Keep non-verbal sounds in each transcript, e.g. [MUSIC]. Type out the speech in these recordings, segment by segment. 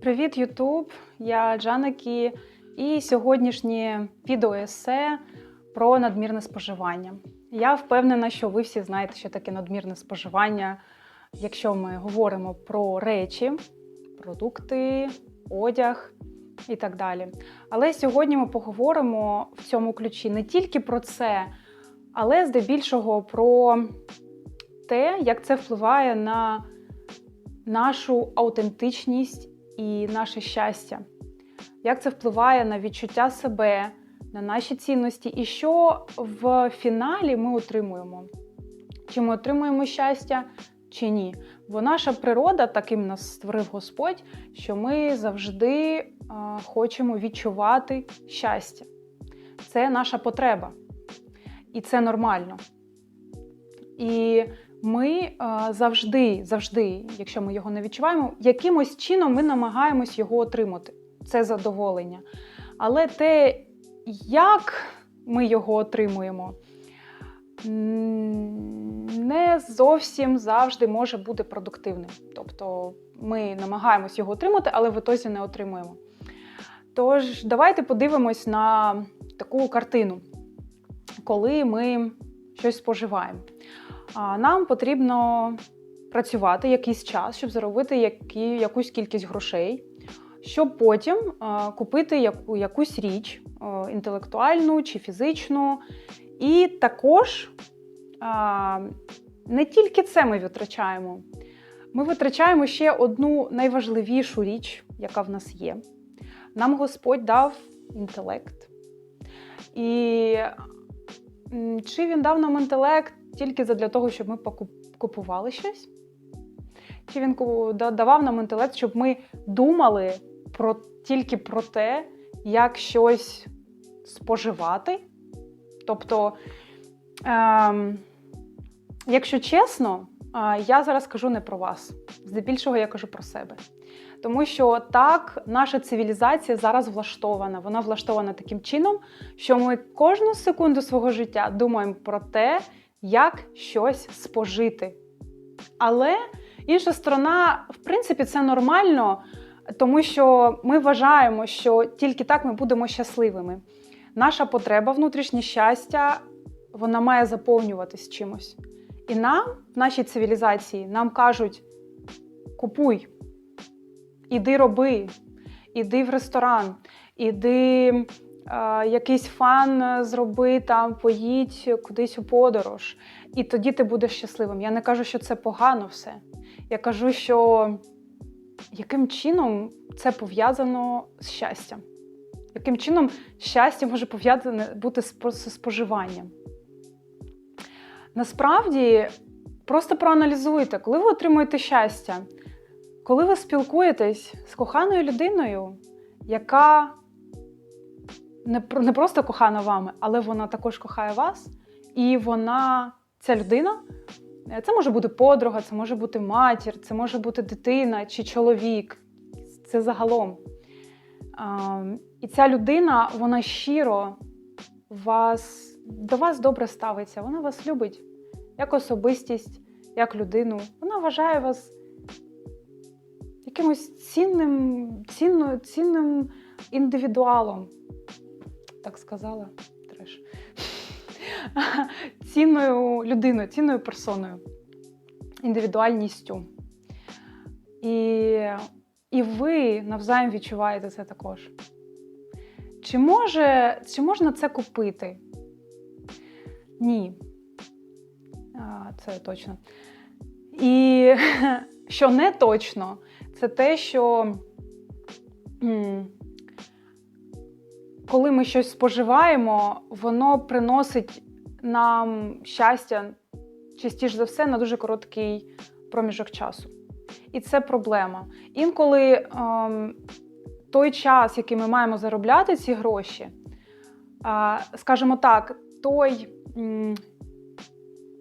Привіт, Ютуб! Я Джанакі і сьогоднішнє відеоесе про надмірне споживання. Я впевнена, що ви всі знаєте, що таке надмірне споживання, якщо ми говоримо про речі, продукти, одяг і так далі. Але сьогодні ми поговоримо в цьому ключі не тільки про це, але здебільшого про те, як це впливає на нашу аутентичність і наше щастя, як це впливає на відчуття себе, на наші цінності, і що в фіналі ми отримуємо. Чи ми отримуємо щастя, чи ні. Бо наша природа таким нас створив Господь, що ми завжди а, хочемо відчувати щастя. Це наша потреба. І це нормально. І ми а, завжди, завжди, якщо ми його не відчуваємо, якимось чином ми намагаємось його отримати. Це задоволення. Але те, як ми його отримуємо, не зовсім завжди може бути продуктивним. Тобто ми намагаємось його отримати, але в ітозі не отримуємо. Тож, давайте подивимось на таку картину, коли ми щось споживаємо. Нам потрібно працювати якийсь час, щоб заробити які, якусь кількість грошей, щоб потім купити яку, якусь річ інтелектуальну чи фізичну. І також не тільки це ми витрачаємо. Ми витрачаємо ще одну найважливішу річ, яка в нас є. Нам Господь дав інтелект. І чи він дав нам інтелект тільки для того, щоб ми купували щось? Чи він давав нам інтелект, щоб ми думали про, тільки про те, як щось споживати? Тобто, ем, якщо чесно, я зараз кажу не про вас. Здебільшого я кажу про себе. Тому що так наша цивілізація зараз влаштована. Вона влаштована таким чином, що ми кожну секунду свого життя думаємо про те, як щось спожити. Але інша сторона, в принципі, це нормально, тому що ми вважаємо, що тільки так ми будемо щасливими. Наша потреба, внутрішнє щастя, вона має заповнюватись чимось. І нам, в нашій цивілізації, нам кажуть: купуй, іди роби, іди в ресторан, іди якийсь фан зроби, там, поїдь кудись у подорож, і тоді ти будеш щасливим. Я не кажу, що це погано все. Я кажу, що яким чином це пов'язано з щастям? Яким чином щастя може пов'язане бути з споживанням? Насправді, просто проаналізуйте, коли ви отримуєте щастя, коли ви спілкуєтесь з коханою людиною, яка не, не просто кохана вами, але вона також кохає вас, і вона, ця людина, е, це може бути подруга, це може бути матір, це може бути дитина чи чоловік. Це загалом. І ця людина, вона щиро вас, до вас добре ставиться, вона вас любить як особистість, як людину. Вона вважає вас якимось цінним, цінною, цінним індивідуалом. Так сказала треш. Цінною людиною, цінною персоною, індивідуальністю. І, і ви навзаєм відчуваєте це також. Чи, може, чи можна це купити? Ні. Це точно. І [LAUGHS] що не точно, це те, що коли ми щось споживаємо, воно приносить нам щастя частіше за все на дуже короткий проміжок часу. І це проблема. Інколи ем, той час, який ми маємо заробляти ці гроші, а, скажімо так, той м,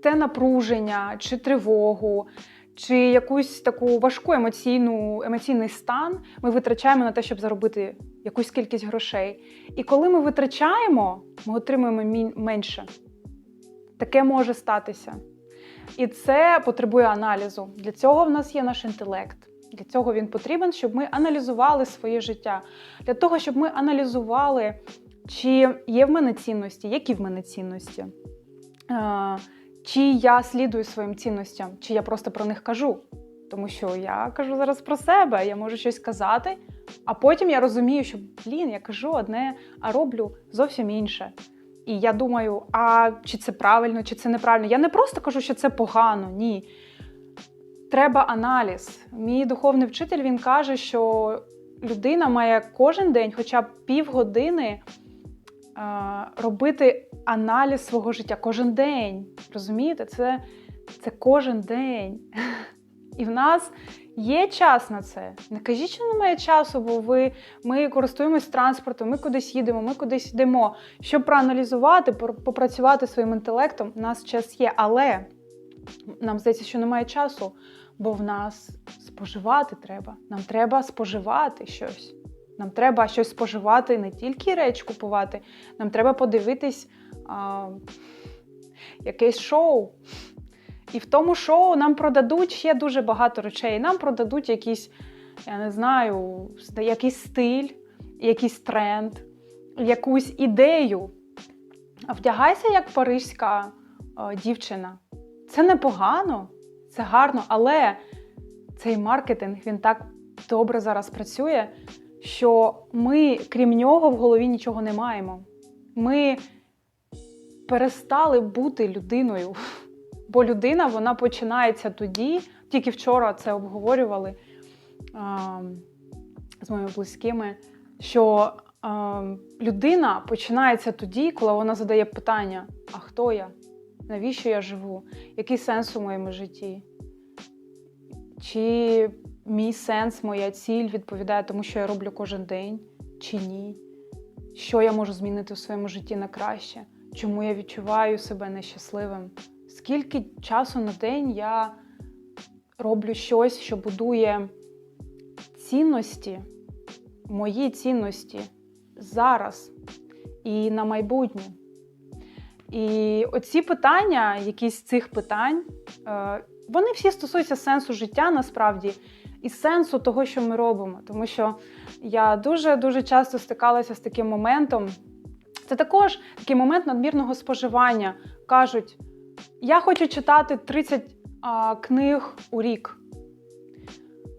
те напруження чи тривогу, чи якусь таку важку емоційну, емоційний стан ми витрачаємо на те, щоб заробити якусь кількість грошей. І коли ми витрачаємо, ми отримуємо менше. Таке може статися. І це потребує аналізу. Для цього в нас є наш інтелект. Для цього він потрібен, щоб ми аналізували своє життя, для того, щоб ми аналізували, чи є в мене цінності, які в мене цінності, чи я слідую своїм цінностям, чи я просто про них кажу. Тому що я кажу зараз про себе, я можу щось казати, а потім я розумію, що блін, я кажу одне, а роблю зовсім інше. І я думаю, а чи це правильно, чи це неправильно. Я не просто кажу, що це погано, ні. Треба аналіз. Мій духовний вчитель він каже, що людина має кожен день, хоча б півгодини, а, робити аналіз свого життя. Кожен день. Розумієте? Це, це кожен день. І в нас є час на це. Не кажіть, що немає часу, бо ви, ми користуємось транспортом, ми кудись їдемо, ми кудись йдемо. Щоб проаналізувати, попрацювати своїм інтелектом, у нас час є. Але нам здається, що немає часу, бо в нас споживати треба. Нам треба споживати щось. Нам треба щось споживати, не тільки реч купувати. Нам треба подивитись а, якесь шоу. І в тому шоу нам продадуть ще дуже багато речей. Нам продадуть якийсь, я не знаю, якийсь стиль, якийсь тренд, якусь ідею. Вдягайся як паризька е, дівчина. Це непогано, це гарно, але цей маркетинг він так добре зараз працює, що ми, крім нього, в голові нічого не маємо. Ми перестали бути людиною. Бо людина вона починається тоді, тільки вчора це обговорювали а, з моїми близькими, що а, людина починається тоді, коли вона задає питання: а хто я? Навіщо я живу? Який сенс у моєму житті? Чи мій сенс, моя ціль відповідає тому, що я роблю кожен день, чи ні? Що я можу змінити у своєму житті на краще? Чому я відчуваю себе нещасливим? Скільки часу на день я роблю щось, що будує цінності, мої цінності зараз і на майбутнє? І оці питання, якісь цих питань, е, вони всі стосуються сенсу життя насправді і сенсу того, що ми робимо. Тому що я дуже дуже часто стикалася з таким моментом. Це також такий момент надмірного споживання. Кажуть, я хочу читати 30 а, книг у рік.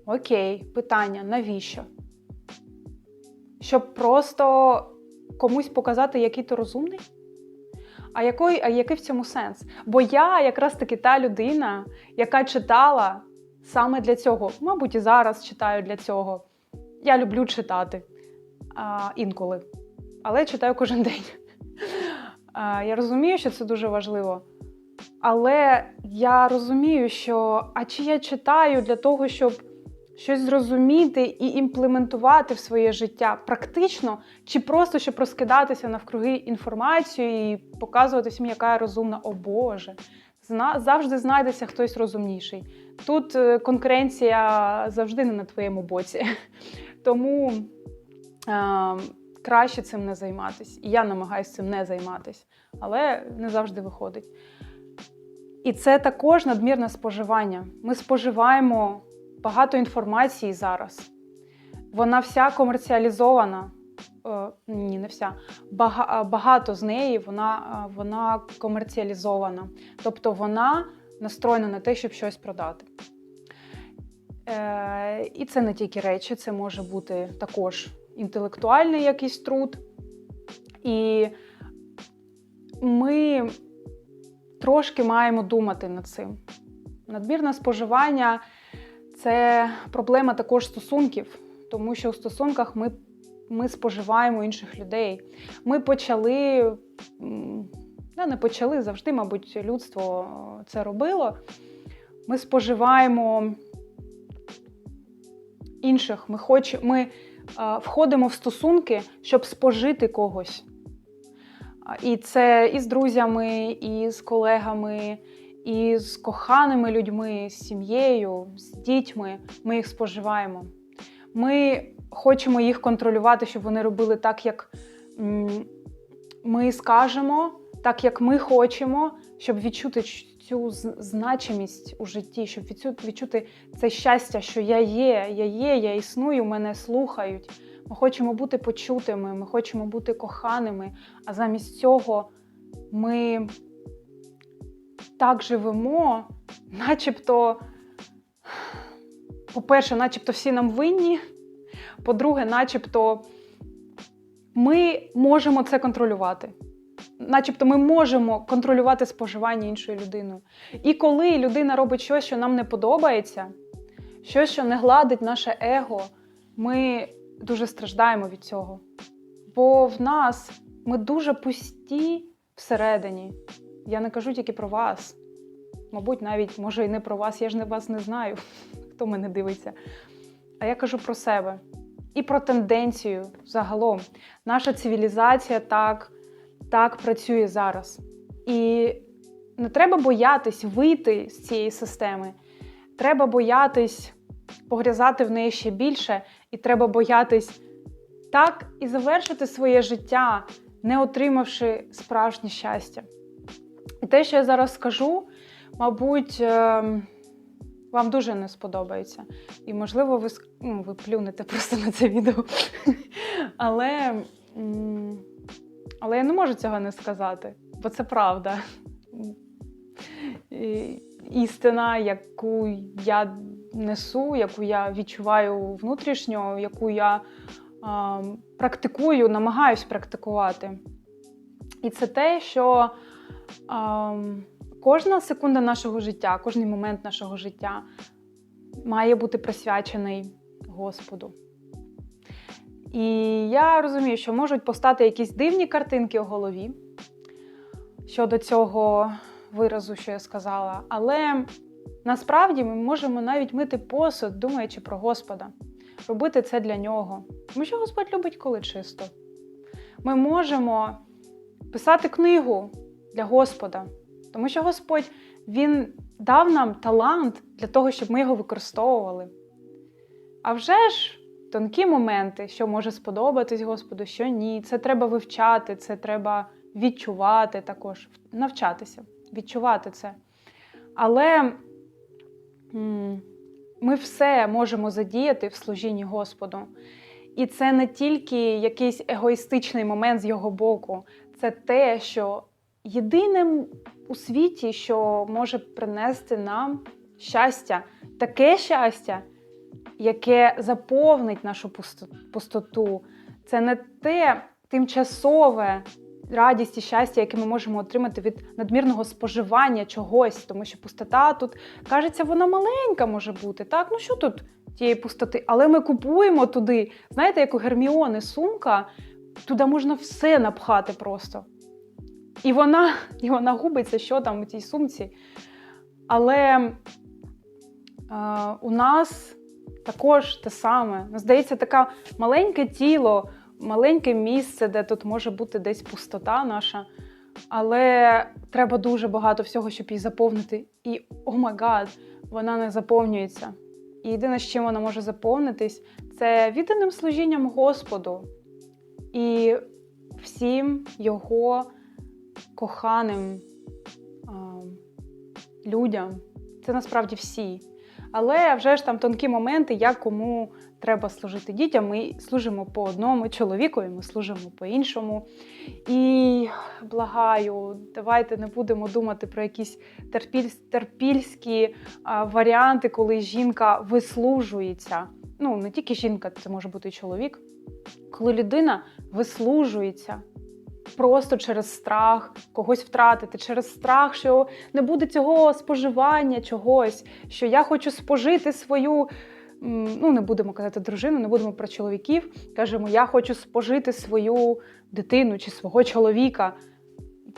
Окей, питання: навіщо? Щоб просто комусь показати, який ти розумний? А який, а який в цьому сенс? Бо я якраз таки та людина, яка читала саме для цього. Мабуть, і зараз читаю для цього. Я люблю читати а, інколи, але читаю кожен [LAUGHS] день. А, я розумію, що це дуже важливо. Але я розумію, що а чи я читаю для того, щоб щось зрозуміти і імплементувати в своє життя практично, чи просто щоб розкидатися навкруги інформацію і показувати всім, яка я розумна, о Боже. Завжди знайдеться хтось розумніший. Тут е, конкуренція завжди не на твоєму боці. [LAUGHS] Тому е, краще цим не займатися. І я намагаюся цим не займатися, але не завжди виходить. І це також надмірне споживання. Ми споживаємо багато інформації зараз. Вона вся комерціалізована. Е, ні, не вся. Бага- багато з неї вона, е, вона комерціалізована. Тобто вона настроєна на те, щоб щось продати. Е, і це не тільки речі, це може бути також інтелектуальний якийсь труд. І ми трошки маємо думати над цим. Надмірне споживання це проблема також стосунків, тому що у стосунках ми, ми споживаємо інших людей. Ми почали, да, не почали завжди, мабуть, людство це робило. Ми споживаємо інших. Ми, хоч, ми е, входимо в стосунки, щоб спожити когось. І це і з друзями, і з колегами, і з коханими людьми, з сім'єю, з дітьми. Ми їх споживаємо. Ми хочемо їх контролювати, щоб вони робили так, як ми скажемо, так як ми хочемо, щоб відчути цю значимість у житті, щоб відчути це щастя, що я є, я є, я існую, мене слухають. Ми хочемо бути почутими, ми хочемо бути коханими, а замість цього ми так живемо, начебто, по-перше, начебто всі нам винні. По-друге, начебто ми можемо це контролювати. Начебто ми можемо контролювати споживання іншою людиною. І коли людина робить щось, що нам не подобається, щось, що не гладить наше его, ми дуже страждаємо від цього. Бо в нас ми дуже пусті всередині. Я не кажу тільки про вас. Мабуть, навіть може і не про вас, я ж не вас не знаю, [LAUGHS] хто мене дивиться. А я кажу про себе і про тенденцію загалом. Наша цивілізація так, так працює зараз. І не треба боятись вийти з цієї системи. Треба боятись погрязати в неї ще більше, і треба боятись так і завершити своє життя, не отримавши справжнє щастя. І те, що я зараз скажу, мабуть, ем, вам дуже не сподобається. І, можливо, ви, ну, ви плюнете просто на це відео. [LAUGHS] Але, але я не можу цього не сказати, бо це правда. Істина, яку я несу, яку я відчуваю внутрішньо, яку я ем, практикую, намагаюсь практикувати. І це те, що ем, кожна секунда нашого життя, кожний момент нашого життя має бути присвячений Господу. І я розумію, що можуть постати якісь дивні картинки у голові щодо цього виразу, що я сказала. Але насправді ми можемо навіть мити посуд, думаючи про Господа, робити це для нього. Тому що Господь любить, коли чисто. Ми можемо писати книгу для Господа, тому що Господь Він дав нам талант для того, щоб ми його використовували. А вже ж тонкі моменти, що може сподобатись Господу, що ні. Це треба вивчати, це треба відчувати також, навчатися, відчувати це. Але ми все можемо задіяти в служінні Господу. І це не тільки якийсь егоїстичний момент з його боку, це те, що єдиним у світі, що може принести нам щастя, таке щастя, яке заповнить нашу пустоту. Це не те тимчасове радість і щастя, яке ми можемо отримати від надмірного споживання чогось, тому що пустота тут кажеться, вона маленька може бути. Так, ну що тут тієї пустоти? Але ми купуємо туди. Знаєте, як у Герміони сумка, туди можна все напхати просто. І вона, і вона губиться, що там у тій сумці. Але е, у нас також те саме. Ну, Здається, таке маленьке тіло, маленьке місце, де тут може бути десь пустота наша. Але треба дуже багато всього, щоб її заповнити. І о май гад, вона не заповнюється. І єдине, з чим вона може заповнитись, це відданим служінням Господу і всім його коханим а, людям. Це насправді всі. Але вже ж там тонкі моменти, як кому треба служити дітям. Ми служимо по одному чоловіку, і ми служимо по іншому. І благаю, давайте не будемо думати про якісь терпіль, терпільські а, варіанти, коли жінка вислужується. Ну, не тільки жінка, це може бути і чоловік. Коли людина вислужується просто через страх когось втратити, через страх, що не буде цього споживання чогось, що я хочу спожити свою. Ну, не будемо казати дружину, не будемо про чоловіків. Кажемо, я хочу спожити свою дитину чи свого чоловіка.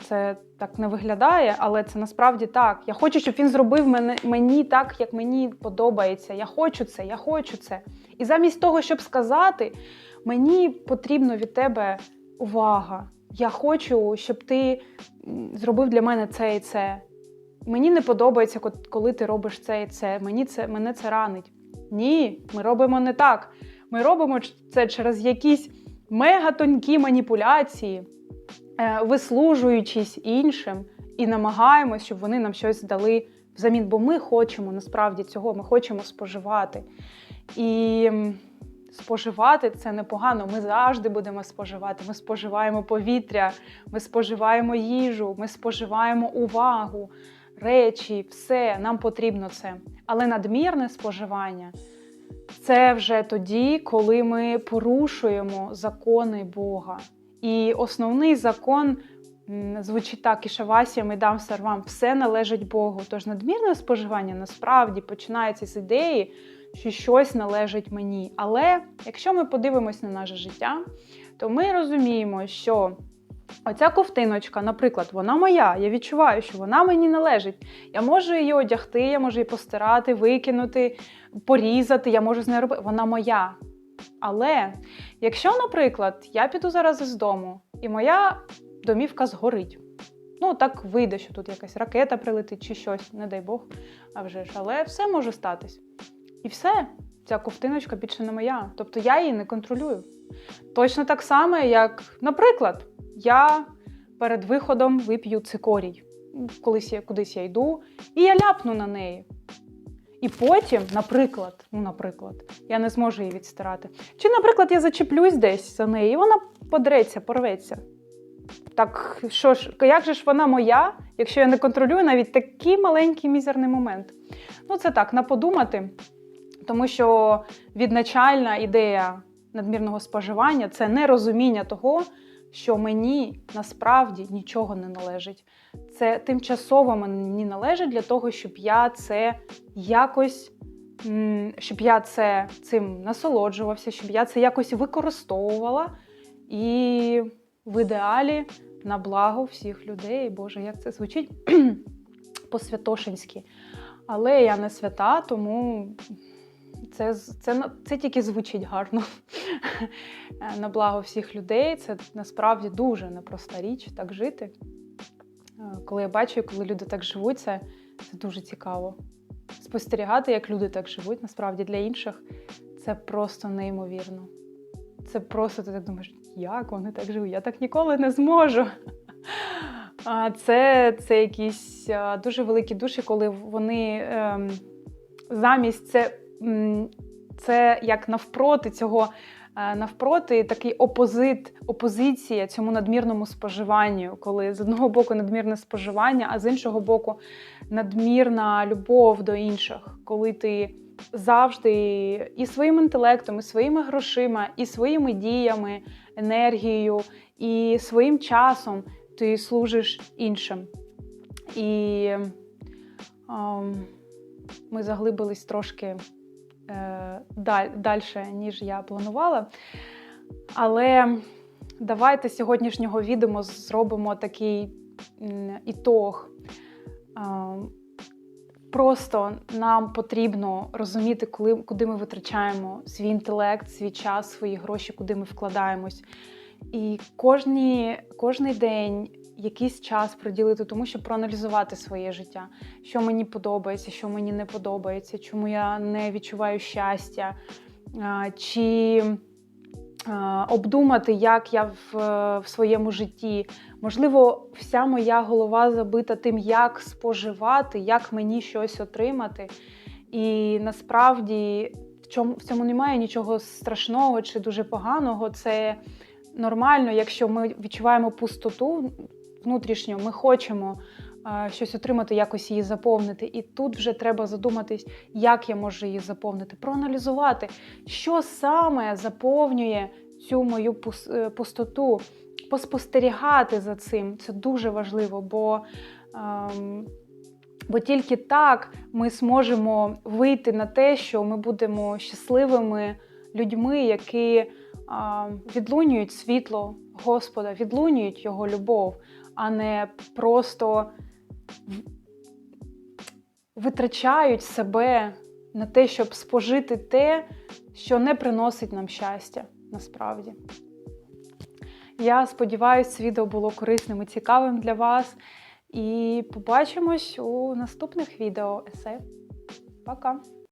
Це так не виглядає, але це насправді так. Я хочу, щоб він зробив мене, мені так, як мені подобається. Я хочу це, я хочу це. І замість того, щоб сказати, мені потрібно від тебе увага. Я хочу, щоб ти зробив для мене це і це. Мені не подобається, коли ти робиш це і це. Мені це мене це ранить. Ні, ми робимо не так. Ми робимо це через якісь мегатонькі маніпуляції, е, вислужуючись іншим і намагаємось, щоб вони нам щось дали взамін, бо ми хочемо насправді цього, ми хочемо споживати. І споживати це непогано. Ми завжди будемо споживати. Ми споживаємо повітря, ми споживаємо їжу, ми споживаємо увагу, речі, все, нам потрібно це. Але надмірне споживання це вже тоді, коли ми порушуємо закони Бога. І основний закон звучить так: і Шавасіям, і дам сарвам, все належить Богу. Тож надмірне споживання насправді починається з ідеї, що щось належить мені. Але якщо ми подивимось на наше життя, то ми розуміємо, що оця ковтиночка, наприклад, вона моя. Я відчуваю, що вона мені належить. Я можу її одягти, я можу її постирати, викинути, порізати, я можу з нею робити. Вона моя. Але якщо, наприклад, я піду зараз із дому, і моя домівка згорить. Ну, так вийде, що тут якась ракета прилетить чи щось, не дай Бог, а вже ж, але все може статись. І все, ця ковтиночка більше не моя. Тобто я її не контролюю. Точно так само, як, наприклад, я перед виходом вип'ю цикорій. Колись я кудись я йду, і я ляпну на неї. І потім, наприклад, ну, наприклад, я не зможу її відстирати. Чи, наприклад, я зачеплюсь десь за неї, і вона подреться, порветься. Так що ж, як же ж вона моя, якщо я не контролюю навіть такий маленький мізерний момент? Ну, це так, на подумати, тому що відначальна ідея надмірного споживання це нерозуміння того, що мені насправді нічого не належить. Це тимчасово мені належить для того, щоб я це якось, щоб я це цим насолоджувався, щоб я це якось використовувала і в ідеалі на благо всіх людей. Боже, як це звучить [CLEARS THROAT] по-святошинськи. Але я не свята, тому це, це, це тільки звучить гарно. Е, На благо всіх людей. Це насправді дуже непроста річ так жити. Е, Коли я бачу, коли люди так живуть, це, це дуже цікаво. Спостерігати, як люди так живуть, насправді для інших це просто неймовірно. Це просто ти так думаєш, як вони так живуть? Я так ніколи не зможу. А Це, це якісь дуже великі душі, коли вони ем, замість це, це як навпроти цього, е, навпроти такий опозит, опозиція цьому надмірному споживанню, коли з одного боку надмірне споживання, а з іншого боку надмірна любов до інших, коли ти завжди і своїм інтелектом, і своїми грошима, і своїми діями, енергією, і своїм часом ти служиш іншим. І ем, ми заглибились трошки далі, ніж я планувала. Але давайте сьогоднішнього відео зробимо такий ітог. Ем, Просто нам потрібно розуміти, коли, куди ми витрачаємо свій інтелект, свій час, свої гроші, куди ми вкладаємось. І кожні, кожний день якийсь час приділити тому, щоб проаналізувати своє життя, що мені подобається, що мені не подобається, чому я не відчуваю щастя, чи обдумати, як я в, в своєму житті. Можливо, вся моя голова забита тим, як споживати, як мені щось отримати. І насправді в чому в цьому немає нічого страшного чи дуже поганого. Це нормально, якщо ми відчуваємо пустоту внутрішню, ми хочемо щось отримати, якось її заповнити. І тут вже треба задуматись, як я можу її заповнити, проаналізувати, що саме заповнює цю мою е, пустоту, поспостерігати за цим. Це дуже важливо, бо. ем, Бо тільки так ми зможемо вийти на те, що ми будемо щасливими людьми, які а, відлунюють світло Господа, відлунюють Його любов, а не просто витрачають себе на те, щоб спожити те, що не приносить нам щастя насправді. Я сподіваюся, відео було корисним і цікавим для вас. І побачимось у наступних відео есе. Пока!